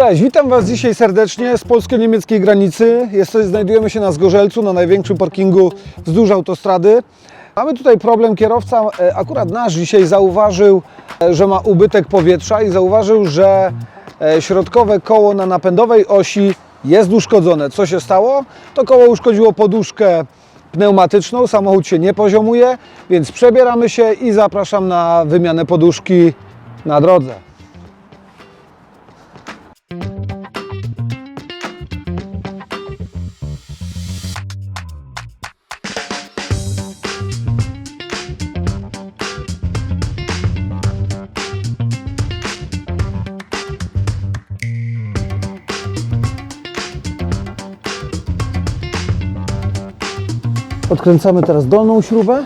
Cześć, witam Was dzisiaj serdecznie z polsko-niemieckiej granicy. Jest, znajdujemy się na Zgorzelcu, na największym parkingu wzdłuż autostrady. Mamy tutaj problem, kierowca e, akurat nasz dzisiaj zauważył, e, że ma ubytek powietrza i zauważył, że e, środkowe koło na napędowej osi jest uszkodzone. Co się stało? To koło uszkodziło poduszkę pneumatyczną, samochód się nie poziomuje, więc przebieramy się i zapraszam na wymianę poduszki na drodze. Odkręcamy teraz dolną śrubę.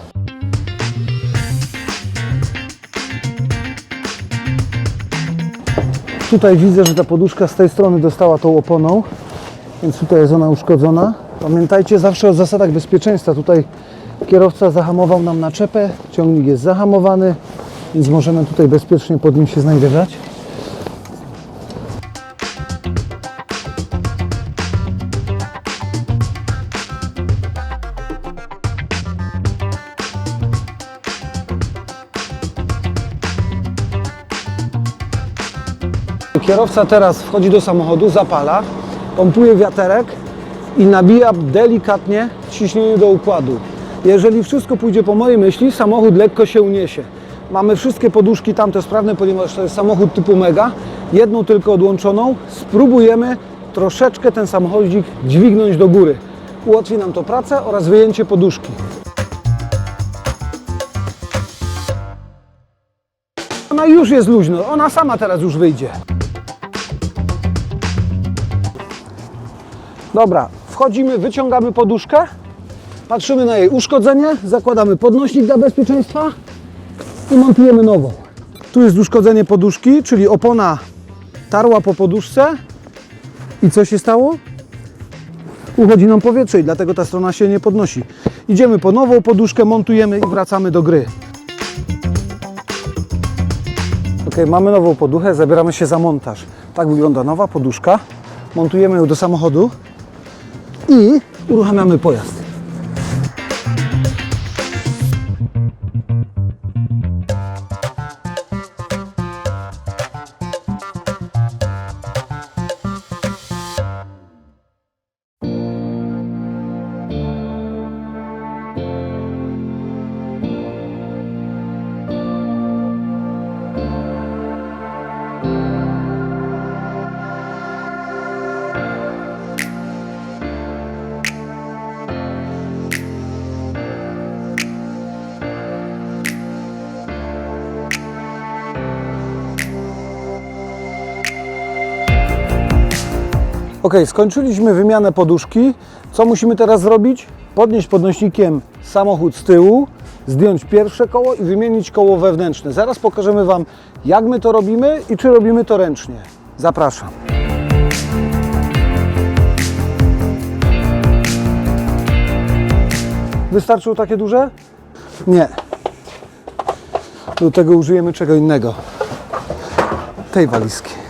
Tutaj widzę, że ta poduszka z tej strony dostała tą oponą, więc tutaj jest ona uszkodzona. Pamiętajcie zawsze o zasadach bezpieczeństwa. Tutaj kierowca zahamował nam naczepę, ciągnik jest zahamowany, więc możemy tutaj bezpiecznie pod nim się znajdować. Kierowca teraz wchodzi do samochodu, zapala, pompuje wiaterek i nabija delikatnie ciśnienie do układu. Jeżeli wszystko pójdzie po mojej myśli, samochód lekko się uniesie. Mamy wszystkie poduszki tamte sprawne, ponieważ to jest samochód typu Mega, jedną tylko odłączoną. Spróbujemy troszeczkę ten samochodzik dźwignąć do góry. Ułatwi nam to pracę oraz wyjęcie poduszki. Ona już jest luźno, ona sama teraz już wyjdzie. Dobra, wchodzimy, wyciągamy poduszkę, patrzymy na jej uszkodzenie, zakładamy podnośnik dla bezpieczeństwa i montujemy nową. Tu jest uszkodzenie poduszki, czyli opona tarła po poduszce i co się stało? Uchodzi nam powietrze i dlatego ta strona się nie podnosi. Idziemy po nową poduszkę, montujemy i wracamy do gry. Ok, mamy nową poduchę, zabieramy się za montaż. Tak wygląda nowa poduszka. Montujemy ją do samochodu i uruchamiamy pojazd. Ok, skończyliśmy wymianę poduszki. Co musimy teraz zrobić? Podnieść podnośnikiem samochód z tyłu, zdjąć pierwsze koło i wymienić koło wewnętrzne. Zaraz pokażemy Wam, jak my to robimy i czy robimy to ręcznie. Zapraszam. Wystarczyło takie duże? Nie. Do tego użyjemy czego innego. Tej walizki.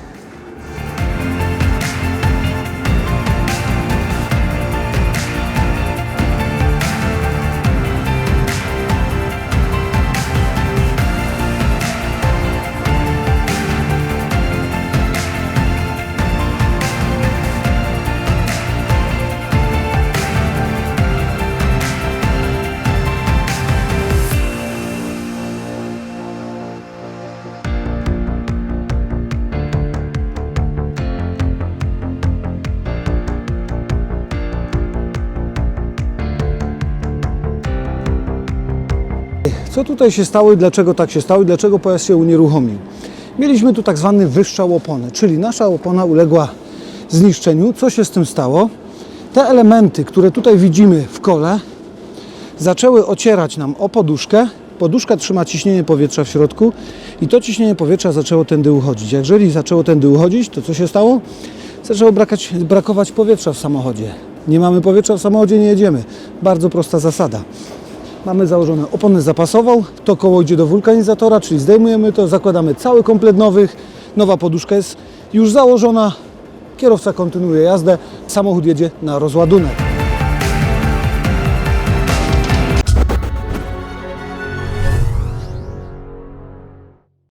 Co tutaj się stało i dlaczego tak się stało i dlaczego pojazd się unieruchomił? Mieliśmy tu tak zwany wyższał opony, czyli nasza opona uległa zniszczeniu. Co się z tym stało? Te elementy, które tutaj widzimy w kole, zaczęły ocierać nam o poduszkę. Poduszka trzyma ciśnienie powietrza w środku i to ciśnienie powietrza zaczęło tędy uchodzić. Jeżeli zaczęło tędy uchodzić, to co się stało? Zaczęło brakać, brakować powietrza w samochodzie. Nie mamy powietrza w samochodzie, nie jedziemy. Bardzo prosta zasada. Mamy założone oponę zapasową, to koło idzie do wulkanizatora, czyli zdejmujemy to, zakładamy cały komplet nowych, nowa poduszka jest już założona. Kierowca kontynuuje jazdę, samochód jedzie na rozładunek.